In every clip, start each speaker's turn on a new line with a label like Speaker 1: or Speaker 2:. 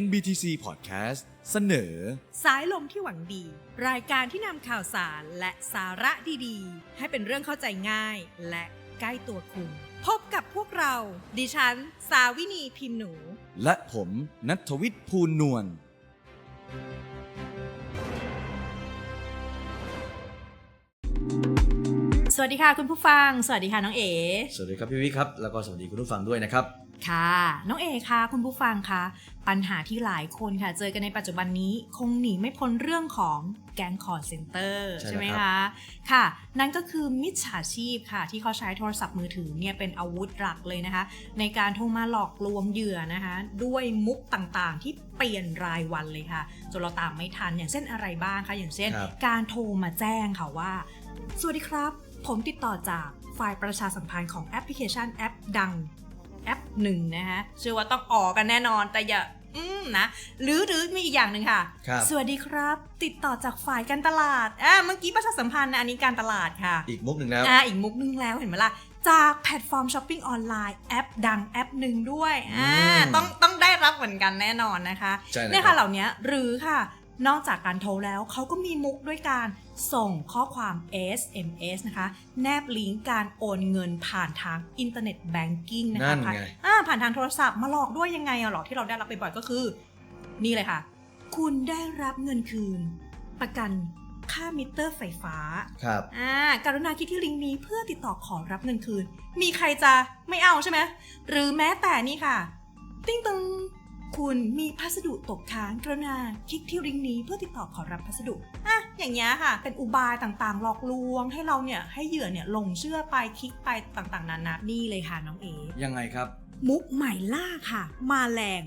Speaker 1: NBTC Podcast เสนอ
Speaker 2: สายลมที่หวังดี รายการที่นำข่าวสารและสาระดีๆ ให้เป็นเรื่องเข้าใจง่าย และใกล้ตัวคุณ พบกับพวกเรา ดิฉัน สาวินีพิมพ์หนู
Speaker 1: และผมนัทวิทย์ภูลนวล
Speaker 2: สวัสดีค่ะคุณผู้ฟัง สวัสดีค่ะน้องเอ๋
Speaker 3: สวัสดีครับพี่วิครับ แล้วก็สวัสดีคุณผู้ฟังด้วยนะครับ
Speaker 2: ค่ะ น้องเอ๋คะคุณผู้ฟังคะปัญหาที่หลายคนค่ะ เจอกันในปัจจุบันนี้คงหนีไม่พ้นเรื่องของแก๊งคอร์เซนเตอร์
Speaker 3: ใช่
Speaker 2: ใช่ไหม
Speaker 3: แล้วครั
Speaker 2: คะ
Speaker 3: บ
Speaker 2: ค่ะ นั่นก็คือมิจฉาชีพค่ะ ที่เขาใช้โทรศัพท์มือถือเนี่ยเป็นอาวุธหลักเลยนะคะ ในการโทรมาหลอกลวงเหยื่อนะคะ ด้วยมุกต่างๆ ที่เปลี่ยนรายวันเลยค่ะจนเราตามไม่ทันอย่างเช่นอะไรบ้างคะอย่างเช่น
Speaker 3: ครับ
Speaker 2: การโทรมาแจ้งค่ะว่า สวัสดีครับ ผมติดต่อจากฝ่ายประชาสัมพันธ์ของแอปพลิเคชันแอปดังแอปหนึ่งนะคะเชื่อว่าต้องออกกันแน่นอนแต่อย่าอืมนะหรือหรือมีอีกอย่างหนึ่งค่ะ
Speaker 3: ครับ
Speaker 2: สวัสดีครับ ติดต่อจากฝ่ายการตลาดอ่าเมื่อกี้ประชาสัมพันธ์นะอันนี้การตลาดค่ะ
Speaker 3: อีกมุกหนึ่งแล้ว
Speaker 2: อ่าอีกมุกนึงแล้วเห็นไหมล่ะจากแพลตฟอร์มช้อปปิ้งออนไลน์แอปดังแอปหนึ่งด้วยอ่า
Speaker 3: อืม
Speaker 2: ต้องต้องได้รับเหมือนกันแน่นอนนะคะ
Speaker 3: ใช่เลย
Speaker 2: เนี่ย
Speaker 3: ครั
Speaker 2: ค่ะ
Speaker 3: บ
Speaker 2: เหล่านี้หรือค่ะ นอกจากการโทรแล้วเขาก็มีมุกด้วยการส่งข้อความ SMS นะคะ แนบลิงก์การโอนเงินผ่านทางอินเทอร์เน็ตแบงกิ้งนะ
Speaker 3: นั่
Speaker 2: คะ
Speaker 3: น
Speaker 2: ผ่าน
Speaker 3: ไง
Speaker 2: อ่าผ่านทางโทรศัพท์มาหลอกด้วยยังไงอะหรอกที่เราได้รับบ่อยๆก็คือ นี่เลยค่ะ คุณได้รับเงินคืน ประกันค่ามิเตอร์ไฟฟ้า
Speaker 3: ครับ
Speaker 2: อ่า การุณาคลิกที่ลิงก์นี้เพื่อติดต่อขอรับเงินคืน มีใครจะไม่เอาใช่ไหม หรือแม้แต่นี่ค่ะ ติ้งตึง คุณมีพัสดุตกค้างกรุณาคลิกที่ลิงก์นี้เพื่อติดต่อขอรับพัสดุอะอย่างเงี้ยค่ะ เป็นอุบายต่างๆ หลอกลวง ให้เราเนี่ยให้เหยื่อเนี่ยหลงเชื่อไปคลิกไปต่างๆนานานี่เลยค่ะน้องเอ
Speaker 3: ยังไงครับ
Speaker 2: มุกใหม่ล่าค่ะ มาแรง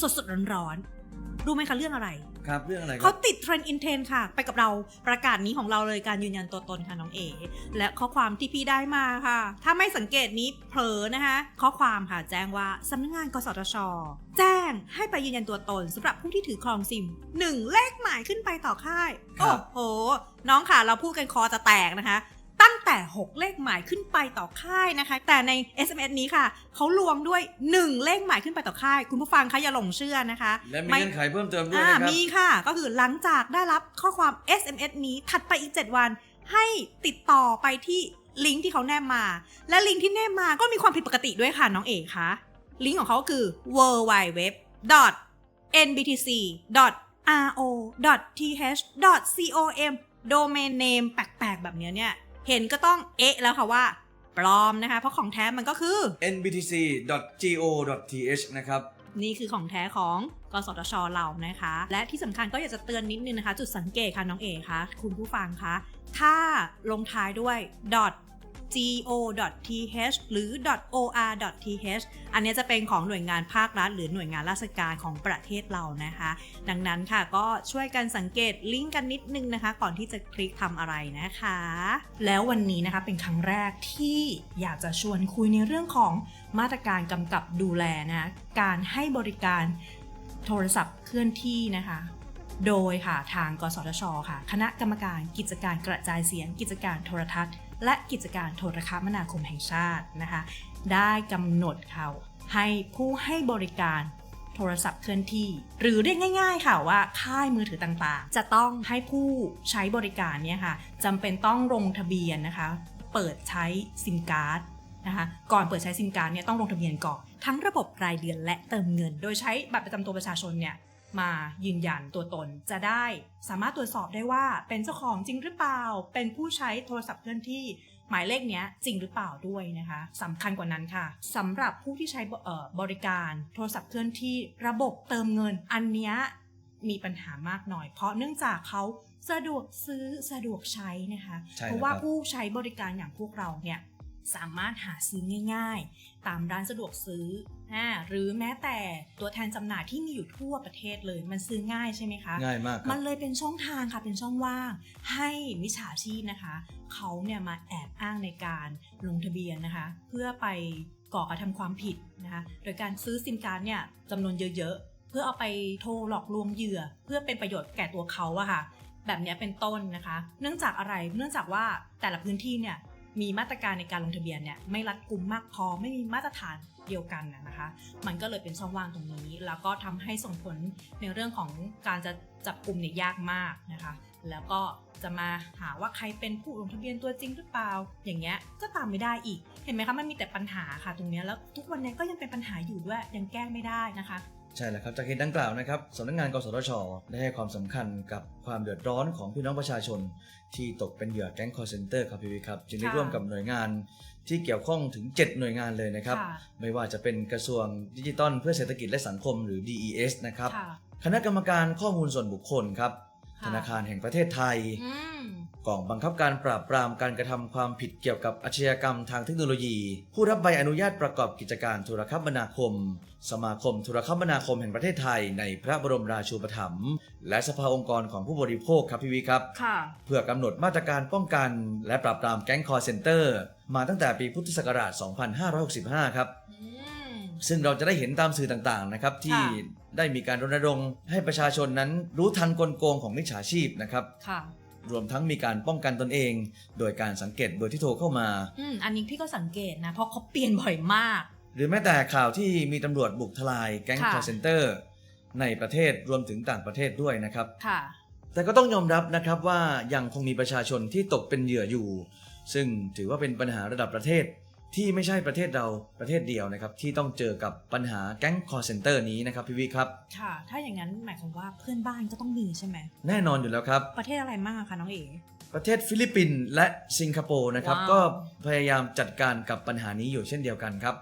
Speaker 2: สดๆร้อนๆรู้ไหมคะเรื่องอะไร
Speaker 3: ครับเรื่องอะไรค
Speaker 2: เขา
Speaker 3: รับ
Speaker 2: ติดเทรนด์อินเทนค่ะ ไปกับเราประกาศนี้ของเราเลยการยืนยันตัวตนค่ะน้องเอและข้อความที่พี่ได้มาค่ะ ถ้าไม่สังเกตนี้เผลอนะคะข้อความค่ะแจ้งว่าสำนักงานกสทช แจ้งให้ไปยืนยันตัวตนสำหรับผู้ที่ถือครองซิมหนึ่งเลขหมายขึ้นไปต่อค่าย
Speaker 3: ครั
Speaker 2: โอ้
Speaker 3: บ
Speaker 2: โหน้องค่ะเราพูดกันคอจะแตกนะคะ ตั้งแต่ 6 เลขหมายขึ้นไปต่อค่ายนะคะ แต่ใน SMS นี้ค่ะ เขาลวงด้วย 1 เลขหมายขึ้นไปต่อค่าย คุณผู้ฟังคะอย่าหลงเชื่อนะคะ
Speaker 3: และมี
Speaker 2: ไม่
Speaker 3: เงื่อนไขเพิ่มเติมด้วย
Speaker 2: อ่า
Speaker 3: นะครับ
Speaker 2: มีค่ะ ก็คือหลังจากได้รับข้อความ SMS นี้ถัดไปอีก 7 วัน ให้ติดต่อไปที่ลิงก์ที่เขาแนบมา และลิงก์ที่แนบมาก็มีความผิดปกติด้วยค่ะน้องเอกคะลิงก์ของเขาก็คือ w w w nbtc ro th com domain name แปลกๆ แบบเนี้ยเนี่ย เห็นก็ต้องเอ๊ะแล้วค่ะว่าปลอมนะคะ เพราะของแท้มันก็คือ
Speaker 3: nbtc.go.th นะครับ
Speaker 2: นี่คือของแท้ของกสทชเรานะคะ และที่สำคัญก็อยากจะเตือนนิดนึงนะคะ จุดสังเกตค่ะน้องเอคะคุณผู้ฟังคะ ถ้าลงท้ายด้วย go.th หรือ or.th อันนี้จะเป็นของหน่วยงานภาครัฐ หรือหน่วยงานราชการของประเทศเรานะคะ ดังนั้นค่ะก็ช่วยกันสังเกตลิงก์กันนิดนึงนะคะ ก่อนที่จะคลิกทำอะไรนะคะ แล้ววันนี้นะคะเป็นครั้งแรกที่อยากจะชวนคุยในเรื่องของมาตรการกำกับดูแลนะคะการให้บริการโทรศัพท์เคลื่อนที่นะคะโดยค่ะทาง กสทช ค่ะ คณะกรรมการกิจการกระจายเสียง กิจการโทรทัศน์ และกิจการโทรคมนาคมแห่งชาตินะคะได้กำหนดค่ะให้ผู้ให้บริการโทรศัพท์เคลื่อนที่ หรือเรียกง่าย ๆ ค่ะว่าค่ายมือถือต่างๆ จะต้องให้ผู้ใช้บริการเนี่ยค่ะจำเป็นต้องลงทะเบียนนะคะ เปิดใช้ซิมการ์ดนะคะก่อนเปิดใช้ซิมการ์ดเนี่ยต้องลงทะเบียนก่อนทั้งระบบรายเดือนและเติมเงิน โดยใช้บัตรประจำตัวประชาชนเนี่ย มายืนยันตัวตนจะได้สามารถตรวจสอบได้ว่าเป็นเจ้าของจริงหรือเปล่า เป็นผู้ใช้โทรศัพท์เคลื่อนที่หมายเลขเนี้ยจริงหรือเปล่าด้วยนะคะสำคัญกว่านั้นค่ะสำหรับผู้ที่ใช้บเอ่อบริการโทรศัพท์เคลื่อนที่ระบบเติมเงิน อันเนี้ยมีปัญหามากหน่อย เพราะเนื่องจากเขาสะดวกซื้อสะดวกใช้นะคะ
Speaker 3: ใช่
Speaker 2: เพราะว่า
Speaker 3: แล้วครับ
Speaker 2: ผู้ใช้บริการอย่างพวกเราเนี่ย สามารถหาซื้อง่ายๆ ตามร้านสะดวกซื้ออ่าหรือแม้แต่ตัวแทนจำหน่ายที่มีอยู่ทั่วประเทศเลยมันซื้อง่ายใช่ไหมคะ
Speaker 3: ง่ายมากค
Speaker 2: มั
Speaker 3: รับ
Speaker 2: นเลยเป็นช่องทางค่ะเป็นช่องว่าง ให้มิจฉาชีพนะคะ เขาเนี่ยมาแอบอ้างในการลงทะเบียนนะคะ เพื่อไปก่อกระทำความผิดนะคะโดยการซื้อซิมการ์ดเนี่ยจำนวนเยอะๆ เพื่อเอาไปโทรหลอกลวงเหยื่อ เพื่อเป็นประโยชน์แก่ตัวเขาอะค่ะแบบเนี้ยเป็นต้นนะคะ เนื่องจากอะไร เนื่องจากว่าแต่ละพื้นที่เนี่ย มีมาตรการในการลงทะเบียนเนี่ยไม่รัดกุมมากพอไม่มีมาตรฐานเดียวกันนะคะ มันก็เลยเป็นช่องว่างตรงนี้ แล้วก็ทำให้ส่งผลในเรื่องของการจะจับกลุ่มเนี่ยยากมากนะคะ แล้วก็จะมาหาว่าใครเป็นผู้ลงทะเบียนตัวจริงหรือเปล่า อย่างเงี้ยก็ตามไม่ได้อีก เห็นไหมคะมันมีแต่ปัญหาค่ะตรงนี้แล้วทุกวันนี้ก็ยังเป็นปัญหาอยู่ด้วยยังแก้ไม่ได้นะคะ
Speaker 3: ใช่แล้วครับจากเหตุดังกล่าวนะครับสำนักงานกสทช ได้ให้ความสำคัญกับความเดือดร้อนของพี่น้องประชาชน ที่ตกเป็นเหยื่อแก๊งคอร์เซนเตอร์ครับพี่วิครับจึงได้
Speaker 2: ค่ะ
Speaker 3: ร่วมกับหน่วยงานที่เกี่ยวข้องถึง 7 หน่วยงานเลยนะครับ
Speaker 2: ค่ะ
Speaker 3: ไม่ว่าจะเป็นกระทรวงดิจิทัลเพื่อเศรษฐกิจและสังคมหรือ DES นะครับ
Speaker 2: ค่ะ
Speaker 3: คณะกรรมการข้อมูลส่วนบุคคลครับ
Speaker 2: ค่ะ
Speaker 3: ธนาคารแห่งประเทศไทย
Speaker 2: อืม
Speaker 3: กองบังคับการปราบปรามการกระทำความผิดเกี่ยวกับอาชญากรรมทางเทคโนโลยี ผู้รับใบอนุญาตประกอบกิจการโทรคมนาคม สมาคมโทรคมนาคมแห่งประเทศไทย ในพระบรมราชูปถัมภ์และสภาองค์กรของผู้บริโภคครับพี่วิครับ
Speaker 2: ค่ะ
Speaker 3: เพื่อกำหนดมาตรการป้องกัน และปราบปรามแก๊งคอร์เซนเตอร์ มาตั้งแต่ปีพุทธศักราช 2565 ครับ
Speaker 2: อืม
Speaker 3: ซึ่งเราจะได้เห็นตามสื่อต่างๆนะครับที่ได้มีการรณรงค์ให้ประชาชนนั้นรู้ทันกลโกงของมิจฉาชีพนะครับ
Speaker 2: ค่ะ
Speaker 3: รวมทั้งมีการป้องกันตนเอง โดยการสังเกตเบอร์ที่โทรเข้ามา
Speaker 2: อืมอันนี้พี่ก็สังเกตนะ เพราะเขาเปลี่ยนบ่อยมาก
Speaker 3: หรือแม้แต่ข่าวที่มีตำรวจบุกทลายแก๊ง
Speaker 2: ค่ะ
Speaker 3: คอร์เซนเตอร์ในประเทศรวมถึงต่างประเทศด้วยนะครับ
Speaker 2: ค่ะ
Speaker 3: แต่ก็ต้องยอมรับนะครับว่ายังคงมีประชาชนที่ตกเป็นเหยื่ออยู่ ซึ่งถือว่าเป็นปัญหาระดับประเทศ ที่ไม่ใช่ประเทศเราประเทศเดียวนะครับ ที่ต้องเจอกับปัญหาแก๊งคอร์เซนเตอร์นี้นะครับพี่วิครับ
Speaker 2: ค่ะ ถ้าอย่างนั้นหมายความว่าเพื่อนบ้านก็ต้องมีใช่ไหม
Speaker 3: แน่นอนอยู่แล้วครับ
Speaker 2: ประเทศอะไรบ้างอะคะน้องเอ๋
Speaker 3: ประเทศฟิลิปปินส์และสิงคโปร์นะครับ
Speaker 2: ว้าว
Speaker 3: ก็พยายามจัดการกับปัญหานี้อยู่เช่นเดียวกันครับ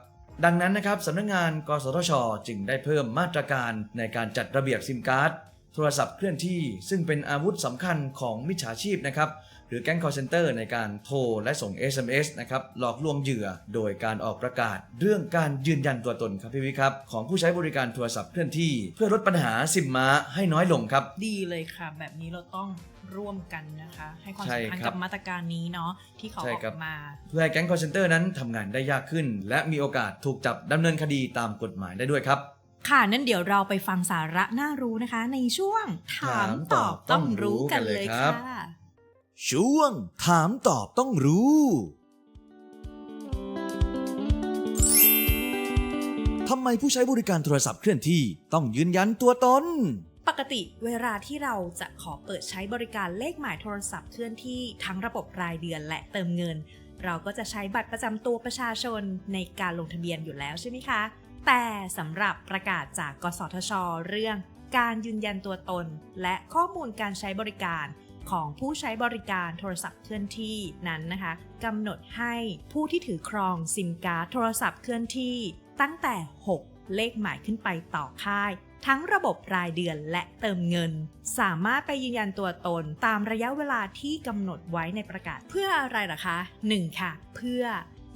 Speaker 3: ดังนั้นนะครับสำนักงาน กสทช จึงได้เพิ่มมาตรการในการจัดระเบียบซิมการ์ดโทรศัพท์เคลื่อนที่ ซึ่งเป็นอาวุธสำคัญของมิจฉาชีพนะครับ หรือแก๊งคอร์เซนเตอร์ในการโทรและส่ง SMS นะครับหลอกลวงเหยื่อโดยการออกประกาศ เรื่องการยืนยันตัวตนครับพี่วิครับ ของผู้ใช้บริการโทรศัพท์เคลื่อนที่ เพื่อลดปัญหาซิมม้าให้น้อยลงครับ
Speaker 2: ดีเลยค่ะ แบบนี้เราต้องร่วมกันนะคะ ให้ความ
Speaker 3: ใช่
Speaker 2: สำคัญ
Speaker 3: ครับ
Speaker 2: กับมาตรการนี้เนาะที่เขา
Speaker 3: ใช่
Speaker 2: ออ
Speaker 3: ครับ
Speaker 2: กมา
Speaker 3: เพื่อให้แก๊งคอร์เซนเตอร์นั้นทำงานได้ยากขึ้น และมีโอกาสถูกจับดำเนินคดีตามกฎหมายได้ด้วยครับ
Speaker 2: ค่ะ นั่นเดี๋ยวเราไปฟังสาระน่ารู้นะคะ ในช่วงถามตอบต้องรู้กันเลยค่ะ
Speaker 1: ช่วง ถามตอบต้องรู้ ทำไมผู้ใช้บริการโทรศัพท์เคลื่อนที่ต้องยืนยันตัวตน
Speaker 2: ปกติเวลาที่เราจะขอเปิดใช้บริการเลขหมายโทรศัพท์เคลื่อนที่ทั้งระบบรายเดือนและเติมเงิน เราก็จะใช้บัตรประจำตัวประชาชนในการลงทะเบียนอยู่แล้วใช่ไหมคะ แต่สำหรับประกาศจากกสทช เรื่อง การยืนยันตัวตน และข้อมูลการใช้บริการ ของผู้ใช้บริการโทรศัพท์เคลื่อนที่นั้นนะคะกำหนดให้ผู้ที่ถือครองซิมการ์ดโทรศัพท์เคลื่อนที่ตั้งแต่ 6 เลขหมายขึ้นไปต่อค่าย ทั้งระบบรายเดือนและเติมเงิน สามารถไปยืนยันตัวตนตามระยะเวลาที่กำหนดไว้ในประกาศเพื่ออะไรล่ะคะ 1. ค่ะ เพื่อ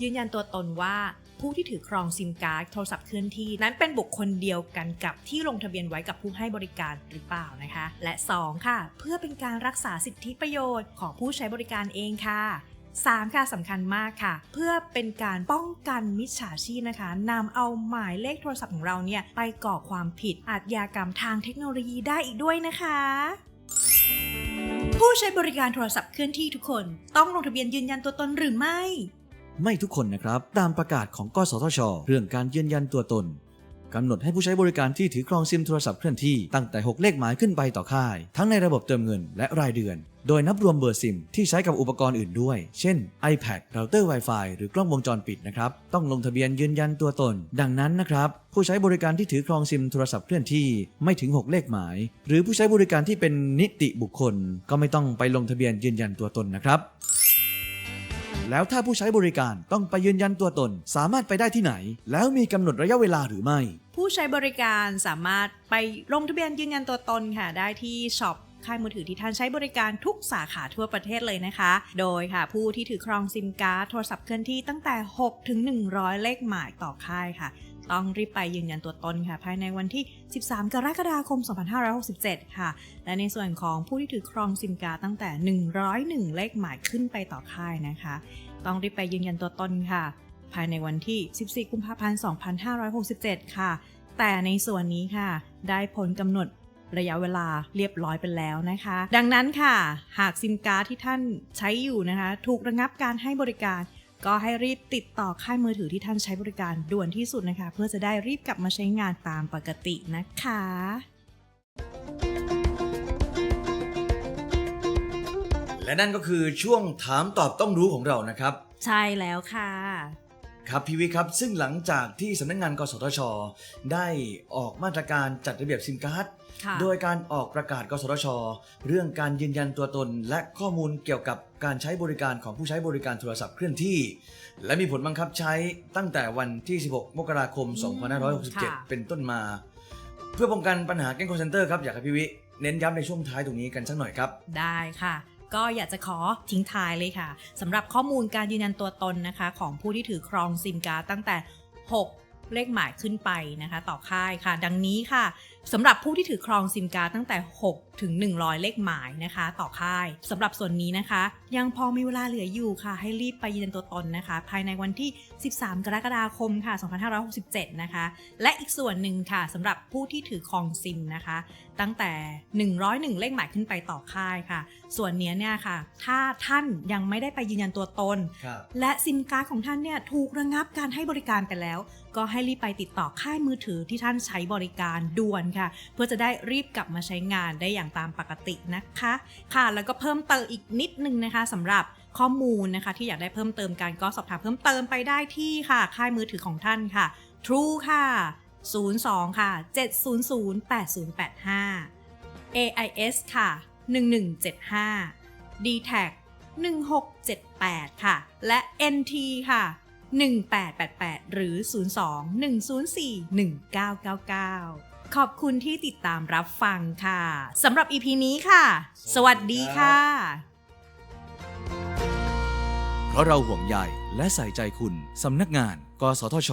Speaker 2: ยืนยันตัวตนว่า ผู้ที่ถือครองซิมการ์ดโทรศัพท์เคลื่อนที่นั้นเป็นบุคคลเดียวกันกับที่ลงทะเบียนไว้กับผู้ให้บริการหรือเปล่านะคะ และ 2. ค่ะ เพื่อเป็นการรักษาสิทธิประโยชน์ของผู้ใช้บริการเองค่ะ 3 ค่ะสำคัญมากค่ะ เพื่อเป็นการป้องกันมิจฉาชีพนะคะนำเอาหมายเลขโทรศัพท์ของเราเนี่ยไปก่อความผิดอาชญากรรมทางเทคโนโลยีได้อีกด้วยนะคะผู้ใช้บริการโทรศัพท์เคลื่อนที่ทุกคน ต้องลงทะเบียนยืนยันตัวตนหรือไม่
Speaker 1: ไม่ทุกคนนะครับ ตามประกาศของกสทช เรื่องการยืนยันตัวตนกำหนดให้ผู้ใช้บริการที่ถือครองซิมโทรศัพท์เคลื่อนที่ตั้งแต่ 6 เลขหมายขึ้นไปต่อค่าย ทั้งในระบบเติมเงินและรายเดือน โดยนับรวมเบอร์ซิมที่ใช้กับอุปกรณ์อื่นด้วย เช่น iPad เราเตอร์ Wi-Fi หรือกล้องวงจรปิดนะครับ ต้องลงทะเบียนยืนยันตัวตน ดังนั้นนะครับ ผู้ใช้บริการที่ถือครองซิมโทรศัพท์เคลื่อนที่ไม่ถึง 6 เลขหมาย หรือผู้ใช้บริการที่เป็นนิติบุคคล ก็ไม่ต้องไปลงทะเบียนยืนยันตัวตนนะครับ แล้วถ้าผู้ใช้บริการต้องไปยืนยันตัวตน สามารถไปได้ที่ไหน แล้วมีกำหนดระยะเวลาหรือไม่
Speaker 2: ผู้ใช้บริการสามารถไปลงทะเบียนยืนยันตัวตนค่ะ ได้ที่ช็อปค่ายมือถือที่ท่านใช้บริการทุกสาขาทั่วประเทศเลยนะคะ โดยค่ะ ผู้ที่ถือครองซิมการ์ดโทรศัพท์เคลื่อนที่ตั้งแต่ 6 ถึง 100 เลขหมายต่อค่ายค่ะ ต้องรีบไปยืนยันตัวตนค่ะ ภายในวันที่ 13 กรกฎาคม 2567 ค่ะ และในส่วนของผู้ที่ถือครองซิมการ์ตั้งแต่ 101 เลขหมายขึ้นไปต่อค่ายนะคะ ต้องรีบไปยืนยันตัวตนค่ะ ภายในวันที่ 14 กุมภาพันธ์ 2567 ค่ะ แต่ในส่วนนี้ค่ะ ได้ผลกำหนดระยะเวลาเรียบร้อยไปแล้วนะคะ ดังนั้นค่ะ หากซิมการ์ดที่ท่านใช้อยู่นะคะ ถูกระงับการให้บริการ ก็ให้รีบติดต่อค่ายมือถือที่ท่านใช้บริการด่วนที่สุดนะคะ เพื่อจะได้รีบกลับมาใช้งานตามปกตินะคะ
Speaker 3: และนั่นก็คือช่วงถามตอบต้องรู้ของเรานะครับ
Speaker 2: ใช่แล้วค่ะ
Speaker 3: ครับพี่วิครับ ซึ่งหลังจากที่สำนักงานกสทช ได้ออกมาตรการจัดระเบียบซิมการ์ด
Speaker 2: ค่ะ
Speaker 3: โดยการออกประกาศกสทช เรื่องการยืนยันตัวตน และข้อมูลเกี่ยวกับการใช้บริการของผู้ใช้บริการโทรศัพท์เคลื่อนที่ และมีผลบังคับใช้ตั้งแต่วันที่ 16 มกราคม
Speaker 2: อืมค่ะ
Speaker 3: 2567 เป็นต้นมา เพื่อป้องกันปัญหาแก๊งคอร์เซนเตอร์ครับอยากให้พี่วิเน้นย้ำในช่วงท้ายตรงนี้กันสักหน่อยครับ
Speaker 2: ได้ค่ะ ก็อยากจะขอทิ้งท้ายเลยค่ะสำหรับข้อมูลการยืนยันตัวตนนะคะ ของผู้ที่ถือครองซิมการ์ดตั้งแต่ 6 เลขหมายขึ้นไปนะคะ ต่อค่ายค่ะ ดังนี้ค่ะสำหรับผู้ที่ถือครองซิมการ์ดตั้งแต่ 6 ถึง 100 เลขหมายนะคะ ต่อค่ายสำหรับส่วนนี้นะคะ ยังพอมีเวลาเหลืออยู่ค่ะ ให้รีบไปยืนยันตัวตนนะคะ ภายในวันที่ 13 กรกฎาคมค่ะ 2567 นะคะ และอีกส่วนหนึ่งค่ะสำหรับผู้ที่ถือครองซิมนะคะ ตั้งแต่ 101 เลขหมายขึ้นไปต่อค่ายค่ะ ส่วนเนี้ยเนี่ยค่ะ ถ้าท่านยังไม่ได้ไปยืนยันตัวตน
Speaker 3: ครับ
Speaker 2: และซิมการ์ดของท่านเนี่ยถูกระงับการให้บริการไปแล้ว ก็ให้รีบไปติดต่อค่ายมือถือที่ท่านใช้บริการด่วนค่ะเพื่อจะได้รีบกลับมาใช้งานได้อย่างตามปกตินะคะค่ะ แล้วก็เพิ่มเติมอีกนิดนึงนะคะสำหรับข้อมูลนะคะที่อยากได้เพิ่มเติมการก็สอบถามเพิ่มเติมไปได้ที่ค่ะ ค่ายมือถือของท่านค่ะ True ค่ะ 02 ค่ะ 700 8085 AIS ค่ะ 1175 d t a g 1678 ค่ะ และ NT ค่ะ 1888 หรือ 02 104 1999 ขอบคุณที่ติดตามรับฟังค่ะสำหรับ EP นี้ค่ะ สวัสดีค่ะ
Speaker 1: เพราะเราห่วงใยและใส่ใจคุณสำนักงาน กสทช